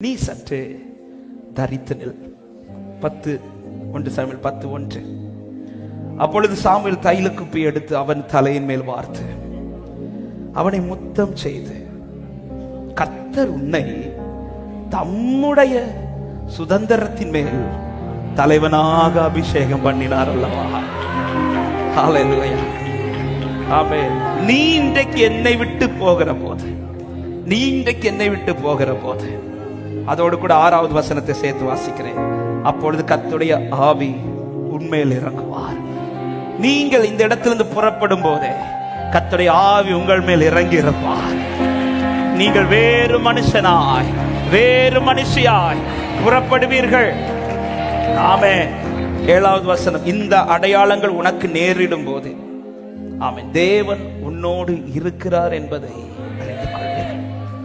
நீ சற்று தரித்து நில். பத்து ஒன்று சாமியில் பத்து ஒன்று. அப்பொழுது சாமியில் தைல குப்பி எடுத்து அவன் தலையின் மேல் வார்த்து அவனை முத்தம் செய்து கத்தர் உன்னை தம்முடைய சுதந்திரத்தின் மேல் தலைவனாக அபிஷேகம் பண்ணினார் அல்லவா? ஆமே நீ இன்றைக்கு என்னை விட்டு போகிற போது நீ இன்றைக்கு என்னை விட்டு போகிற போது அதோடு கூட ஆறாவது வசனத்தை சேர்த்து வாசிக்கிறேன். அப்பொழுது கத்துடைய ஆவி உண்மையில் இறங்குவார். நீங்கள் இந்த இடத்திலிருந்து புறப்படும் போதே கத்துடைய ஆவி உங்கள் மேல் இறங்கி இருப்பார். நீங்கள் வேறு மனுஷனாய் வேறு மனுஷியாய் புறப்படுவீர்கள். ஆமே. ஏழாவது வசனம் இந்த அடையாளங்கள் உனக்கு நேரிடும் போது ஆமே. தேவன் உன்னோடு இருக்கிறார் என்பதை அறிந்து கொள்வீர்கள்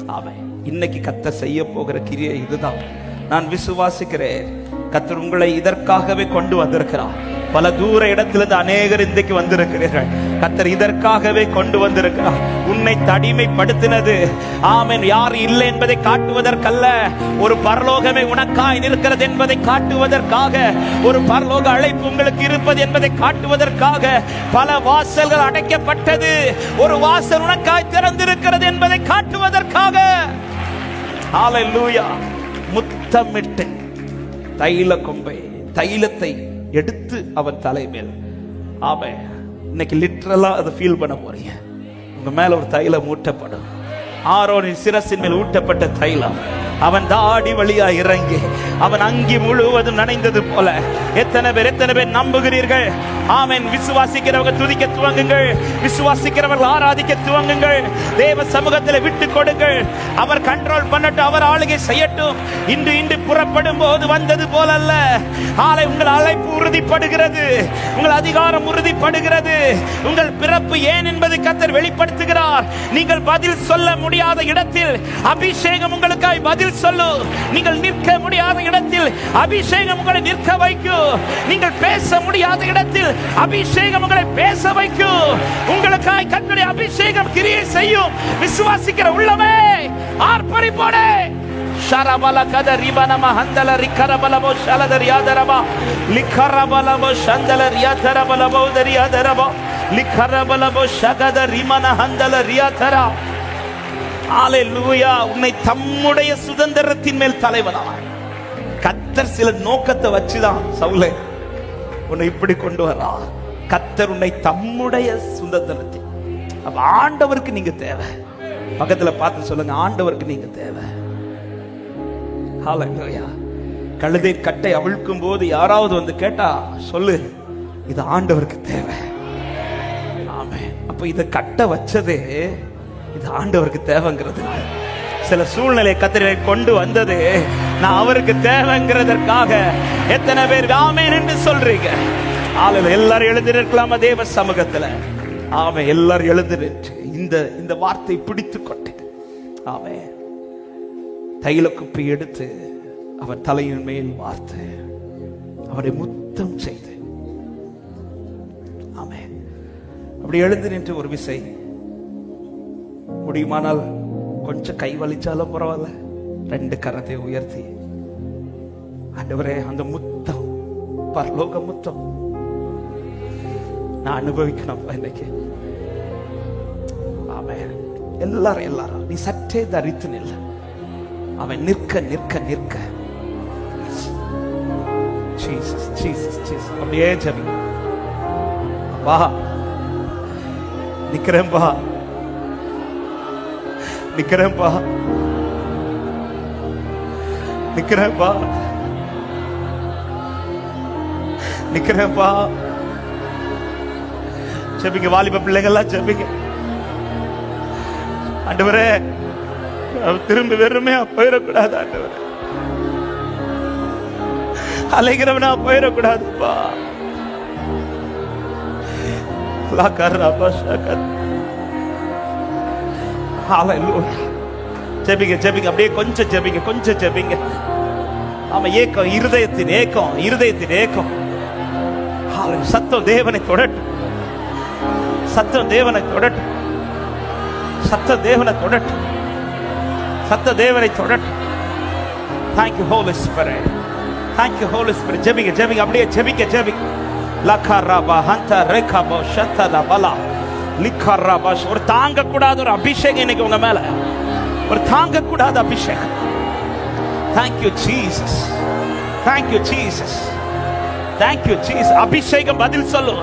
ஆமே. இன்னைக்கு கத்த செய்ய போகிற கிரியை இதுதான். நான் விசுவாசிக்கிறேன். கத்தர் உங்களை இதற்காகவே கொண்டு வந்திருக்கிறார். பல தூர இடத்திலிருந்து அநேகர் இன்றைக்கு வந்திருக்கிறீர்கள். கத்தர் இதற்காகவே கொண்டு வந்திருக்கிறார் உன்னை தடிமைப்படுத்தினது. ஆமென். யார் இல்லை என்பதை காட்டுவதற்கல்ல. ஒரு பரலோகமே உனக்காய் நிற்கிறது என்பதை காட்டுவதற்காக. ஒரு பரலோக அழைப்பு உங்களுக்கு இருப்பது என்பதை காட்டுவதற்காக. பல வாசல்கள் அடைக்கப்பட்டது. ஒரு வாசல் உனக்காய் திறந்திருக்கிறது என்பதை காட்டுவதற்காக. முத்தமிட்டு தைல கொம்பை தைலத்தை எடுத்து அவன் தலைமேல். ஆமே இன்னைக்கு லிட்ரலாக அதை ஃபீல் பண்ண போறீங்க. உங்க மேல ஒரு தைலம் ஊட்டப்படும். ஆரோனின் சிரசின் மேல் ஊட்டப்பட்ட தைலம். அவன் தாடி வழியா இறங்கி அவன் அங்கி முழுவதும் நனைந்தது போல. எத்தனை பேர் எத்தனை பேர் நம்புகிறீர்கள்? ஆமென். விசுவாசிக்கிறவங்க துதிக்க துவங்குங்கள். விசுவாசிக்கிறவர்கள் ஆராதிக்க துவங்குங்கள். தேவ சமூகத்தில் விட்டு கொடுங்கள். அவர் கண்ட்ரோல் பண்ணட்டும் அவர் ஆளுகை செய்யட்டும். இன்று இன்று புறப்படும் போது வந்தது போல அல்ல ஆலை உங்கள் அழைப்பு உறுதிப்படுகிறது. உங்கள் அதிகாரம் உறுதிப்படுகிறது. உங்கள் பிறப்பு ஏன் என்பதை கத்தர் வெளிப்படுத்துகிறார். நீங்கள் பதில் சொல்ல முடியாத இடத்தில் அபிஷேகம் உங்களுக்காய் பதில் சொல்லு நீங்கள் நிற்க முடியாத இடத்தில் அபிஷேகம் உங்களை நிற்க வைக்கும் நீங்கள் பேச முடியாத இடத்தில் அபிஷேகம் உங்களை பேச வைக்கும் உங்களுக்காய் கத்தருடைய அபிஷேகம் கிரியை செய்யும் விசுவாசிக்கிற உள்ளமே ஆர்ப்பரிப்போடே ಶರಬಲ ಕದ ರಿಬನಮ ಹಂದಲ ರಿಖರಬಲಮೋ ಶಲದ ರಿಯಾದರಮ ಲಿಖರಬಲಮೋ ಶಂದಲ ರಿಯಾಥರಬಲಮೋ ದರಿಯಾದರಮ ಲಿಖರಬಲಮೋ ಶಗದ ರಿಮನ ಹಂದಲ ஆலை லூயா உன்னை தம்முடைய சுதந்திரத்தின் மேல் தலைவனாக கத்தர் சில நோக்கத்தை வச்சுதான் சவுலே உன்னை இப்படி கொண்டு வரா. கத்தர் உன்னை தம்முடைய சுதந்திரத்தை. அப்ப ஆண்டவருக்கு நீங்க தேவை. பக்கத்துல பார்த்து சொல்லுங்க ஆண்டவருக்கு நீங்க தேவை. ஹalleluya கழுதை கட்டை அவிழ்க்கும் போது யாராவது வந்து கேட்டா சொல்லு இது ஆண்டவருக்கு தேவை. ஆமே அப்ப இதை கட்டை வச்சதே இது ஆண்டவருக்கு தேவைங்கிறது. சில சூழ்நிலை கத்திரை கொண்டு வந்தது. நான் அவருக்கு தேவைங்கிறதற்காக எத்தனை பேர் ஆமேன் என்று சொல்றீங்க. ஆளுநர் எல்லாரும் எழுதி நிற்கலாமா தேவ சமூகத்துல? ஆமே எல்லாரும் எழுதி நின்று இந்த இந்த வார்த்தை பிடித்து கொண்டேன். ஆமே தைல குப்பி எடுத்து அவர் தலையின் மேல் வார்த்து அவரை முத்தம் செய்து ஆமே அப்படி எழுந்து நின்று ஒரு விசை முடியுமானால் கொஞ்சம் கை வலிச்சாலும் பரவாயில்ல. ரெண்டு கரத்தை உயர்த்தி. ஆண்டவரே அந்த முத்தம் பரலோக முத்தம். நான் அனுபவிக்கணும் இன்னைக்கு. அவன் எல்லாரும் எல்லாரும் நீ சற்றே தரித்து நில்ல. அவன் நிற்க நிற்க நிற்க. ஜீசஸ் ஜீசஸ் ஜீசஸ் அப்படியே ஜபி நிற்கிறேன் வா நிக்கிறேன்பா. நிக்கிறேன்பா. நிக்கிறேன்பா. ஜெபிங்க வாலிப பிள்ளைங்கள்லாம் ஜெபிங்க ஆண்டவரே திரும்பி திரும்ப வெறுமையா போயிடக்கூடாது ஆண்டவரே. அலைகிறவனா போயிடக்கூடாதுப்பா. லாக்கர்ராபா ஷக்கர் ஹalleluya ஜெபிங்க ஜெபிங்க. அப்படியே கொஞ்சம் ஜெபிங்க கொஞ்சம் ஜெபிங்க. ஆமா ஏக்கம் இருதயத்தின் ஏக்கம் இருதயத்தின் ஏக்கம். சத்தம் தேவனை தொடட்டும். சத்தம் தேவனை தொடட்டும். சத்த தேவனை தொடட்டும். சத்த தேவனை தொடட்டும். Thank you, Holy Spirit. Thank you, Holy ஜெபிங்க ஜெபிங்க. அப்படியே ஜெபிக்க லக்கா ரபா ஹந்த ரேகா போ ஷத்தல பலா. ஒரு தாங்க கூடாத ஒரு அபிஷேகம் இன்னைக்கு உங்க மேல. ஒரு தாங்க கூடாத அபிஷேகம் thank you Jesus thank you Jesus thank you Jesus அபிஷேகம் பதில் சொல்லும்.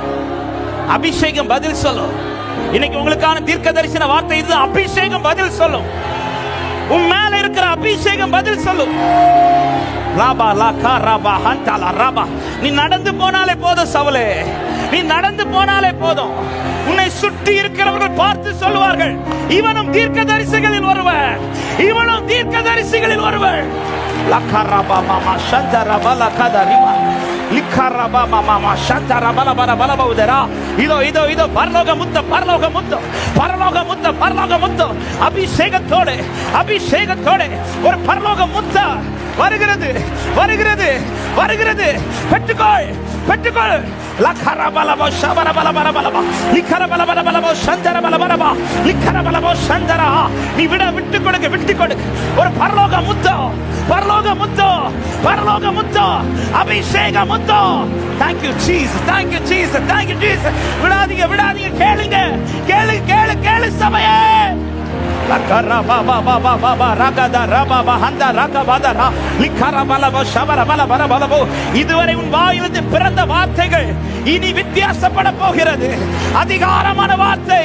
அபிஷேகம் பதில் சொல்லும். இன்னைக்கு உங்களுக்கான தீர்க்க தரிசன வார்த்தை இது. அபிஷேகம் பதில் சொல்லும். உன் மேல இருக்கிற அபிஷேகம் பதில் சொல்லும். ராபா லாகா ராபா ஹந்தாலா ராபா நீ நடந்து போனாலே போதும் சவலே. நீ நடந்து போனாலே போதும். உன்னை சுற்றி இருக்கிறவர்கள் பார்த்து சொல்லுவார்கள் இவனும் தீர்க்க தரிசிகளில் ஒருவர் இவனும் தீர்க்க தரிசிகளில் ஒருவர். லக்கா ராபா மாமா சந்தரா பலா கதரிமா லிக்கரபா மாமா சந்தரா பல பல பல பௌதரா. இதோ இதோ இதோ பரலோக முத்த பரலோக முத்த பரலோக முத்த பரலோக முத்த அபிஷேகத்தோடு அபிஷேகத்தோடு ஒரு பரலோக முத்த வருகிறது வருகிறது வருகிறது. பெற்றுக்கொள் பெற்றுக்கொள். லக்கர பலமோ சபர பல பல லிக்கர பல பல சந்தர. பல பலபா லிக்கர பலமோ சந்தரா நீ விட விட்டு கொடுக்க விட்டு கொடுக்க ஒரு பரலோக முத்தோ பரலோக முத்தோ பரலோக முத்தோ. அபிஷேக முத்தோ. Thank you thank you thank you Jesus thank you விடாதீங்க விடாதீங்க. கேளுங்க கேளு கேளு கேளு சபையே. பல இதுவரை உன் வாயிலிருந்து பிறந்த வார்த்தைகள் இனி வித்தியாசப்பட போகிறது அதிகாரமான வார்த்தை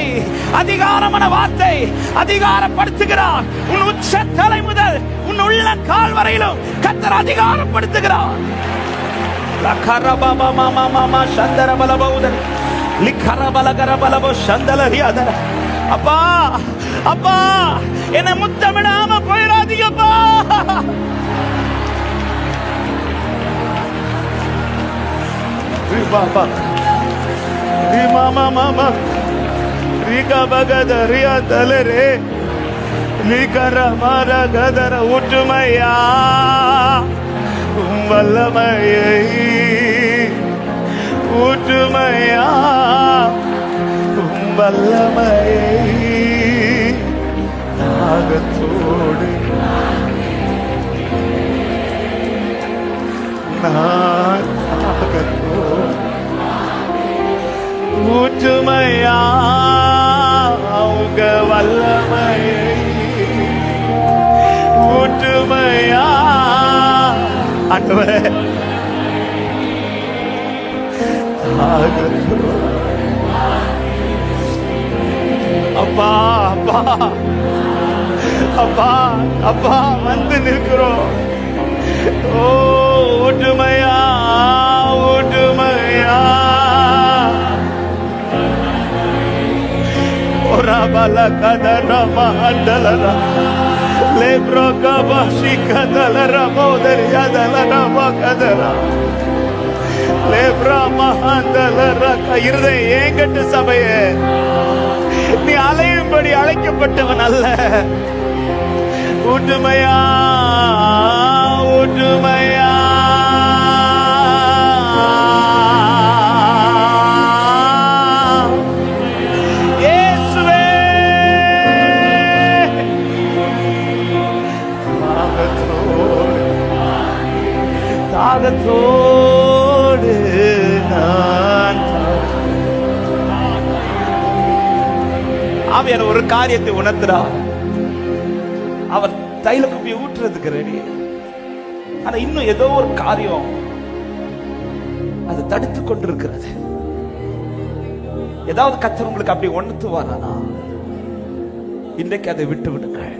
அதிகாரமான வார்த்தை அதிகாரப்படுத்துகிறார் உன் உச்ச தலை முதல் உன் உள்ள கால் வரையிலும் கத்தர் அதிகாரப்படுத்துகிறார் லக்கர மாமா மாமா சந்தர பலபௌதரி லிக்கர பலகர பலபோ சந்தலரி அதர அப்பா அப்பா என்ன முத்தமிடாம போயிடாதீங்கப்பா. பாபா மாமா மாமா ரீகா பகத ரியா தலரே நீக்கர மர கதர ஒற்றுமையா உம் வல்லமையை ஒற்றுமையா வல்லமையை தாகத்தோடு நான் தாகத்தோடு ஊற்றுமையா உங்க வல்லமையை ஊற்றுமையா ஆண்டவரே தாகத்தோடு. அப்பா அப்பா அப்பா அப்பா வந்து நிற்கிறோம் ஓ ஒட்டுமையா ஒட்டுமையா ஒராபல கதரமா அண்டலரா லேப்ரோ கபாஷி கதலரா மோதரியா தலரமா கதரா லேப்ரா மகாந்தலரா இருதய ஏங்கட்டு சபையே அலையும்படி அழைக்கப்பட்டவன் அல்ல. ஒற்றுமையா ஊட்டுமையா காரியத்தை உணர்த்துறார். அவர் தைல குப்பி ஊற்றுறதுக்கு ரெடி ஆனா இன்னும் ஏதோ ஒரு காரியம் அது தடுத்து கொண்டிருக்கிறது. ஏதாவது கத்தர் உங்களுக்கு அப்படி உணர்த்துவாரானா? இன்றைக்கு அதை விட்டு விடுங்கள்.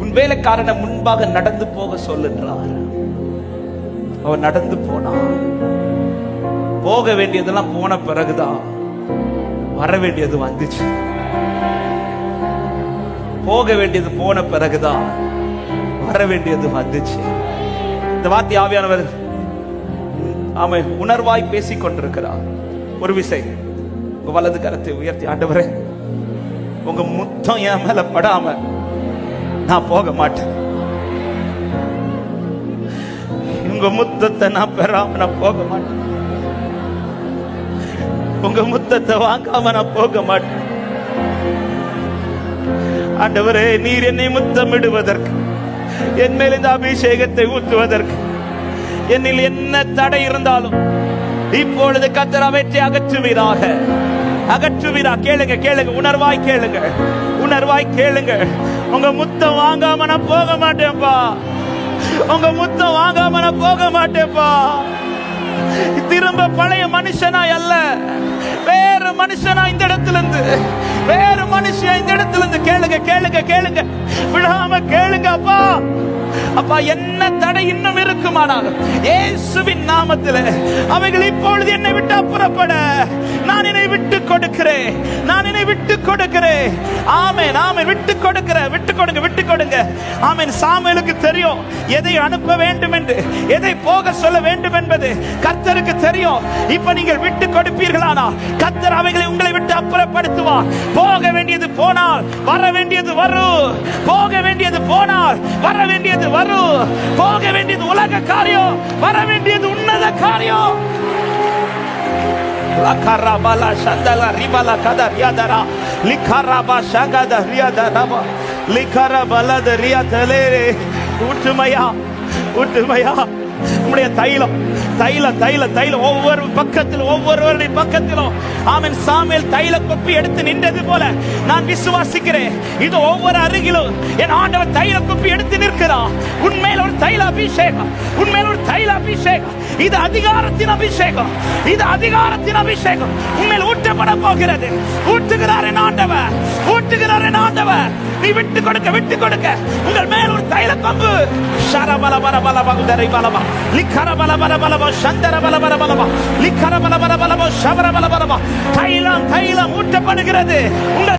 உன் வேலைக்காரனை முன்பாக நடந்து போக சொல்லுன்றார் அவன் நடந்து போனான். போக வேண்டியதெல்லாம் போன பிறகுதான். வர வேண்டியது வந்துச்சு. போக வேண்டியது போன பிறகுதான் வர வேண்டியது வந்துச்சு. இந்த வார்த்தை ஆவியானவர் ஆமை உணர்வாய் பேசிக் கொண்டிருக்கிறார். ஒரு விசை உங்க வலது கரத்தை உயர்த்தி ஆண்டவரே உங்க முத்தம் என் மேல படாம நான் போக மாட்டேன். உங்க முத்தத்தை நான் பெறாம நான் போக மாட்டேன். உங்க முத்தத்தை வாங்காம நான் போக மாட்டேன். ஆண்டவரே நீர் என்னை முத்தமிடுவதற்கு என் மேல் இந்த அபிஷேகத்தை ஊற்றுவதற்கு என்னில் என்ன தடை இருந்தாலும் இப்பொழுது கத்தர் அவற்றை அகற்றுவீராக. அகற்றுவீரா கேளுங்க கேளுங்க உணர்வாய் கேளுங்க உணர்வாய் கேளுங்க. உங்க முத்தம் வாங்காம நான் போக மாட்டேன்ப்பா உங்க முத்தம் வாங்காம நான் போக மாட்டேன்ப்பா திரும்ப பழைய மனுஷனாய் அல்ல. வேற மனுஷனா இந்த இடத்துல இருந்து வேற மனுஷன் இந்த இடத்துல இருந்து கேளுங்க கேளுங்க. விடாம கேளுங்க அப்பா. அப்பா என்ன தடை இன்னும் இருக்குமானால் இயேசுவின் நாமத்தில் அவைகள் இப்பொழுது என்னை விட்டு அப்புறப்பட. நான் என்னை விட்டு கொடுக்கிறேன் நான் என்னை விட்டு கொடுக்கிறேன் ஆமேன் ஆமேன். விட்டு கொடுக்கிறேன் விட்டு கொடுங்க விட்டு கொடுங்க. ஆமேன். சாமுவேலுக்கு தெரியும் எதை அனுப்ப வேண்டும் என்று எதை போக சொல்ல வேண்டும் என்பது கர்த்தருக்கு தெரியும். இப்ப நீங்கள் விட்டு கொடுப்பீர்களானா கர்த்தர் அவைகளை உங்களை விட்டு அப்புறப்படுத்துவார். போக வேண்டியது போனால் வர வேண்டிய வேண்டியது வரும் போக வேண்டியது போனால் வர வேண்டியது வரும் போக வேண்டியது உலக காரியம் வர வேண்டியது உன்னத காரியம் லக்கரபல சந்தல ரிபல கதர் யாதரா லிக்கரப சகத ரியாதரப லிக்கரபலத ரியாதலே ஒற்றுமையா ஒற்றுமையா ஊற்றுமையா தைலம். தைல தைல தைல. ஒவ்வொரு பக்கத்தில் ஒவ்வொருவருடைய பக்கத்திலும். ஆமன் சாமியல் தைல கொப்பி எடுத்து நின்றது போல நான் விசுவாசிக்கிறேன். இது ஒவ்வொரு அருகிலும் என் ஆண்டவர் தைல கொப்பி எடுத்து நிற்கிறான் உண்மையில் ஒரு தைல அபிஷேகம். உண்மையில் ஒரு தைல அபிஷேகம். இது அதிகாரத்தின் அபிஷேகம். இது அதிகாரத்தின் அபிஷேகம். உண்மையில் ஊற்றப்பட போகிறது. ஊற்றுகிறார் என் ஆண்டவர். ஊற்றுகிறார் என் ஆண்டவர் நீ விட்டு கொடுக்க விட்டு கொடுக்க. உங்கள் மேல் ஒரு தைல கொம்பு. ஷரபல பல பல பகுதரை பலமா லிக்கர பல பல பலமா சந்தர பல பல பலமா லிக்கர பல பல பலமா சபர பல பலமா தைலம் தைலம் ஊட்டப்படுகிறது உங்கள்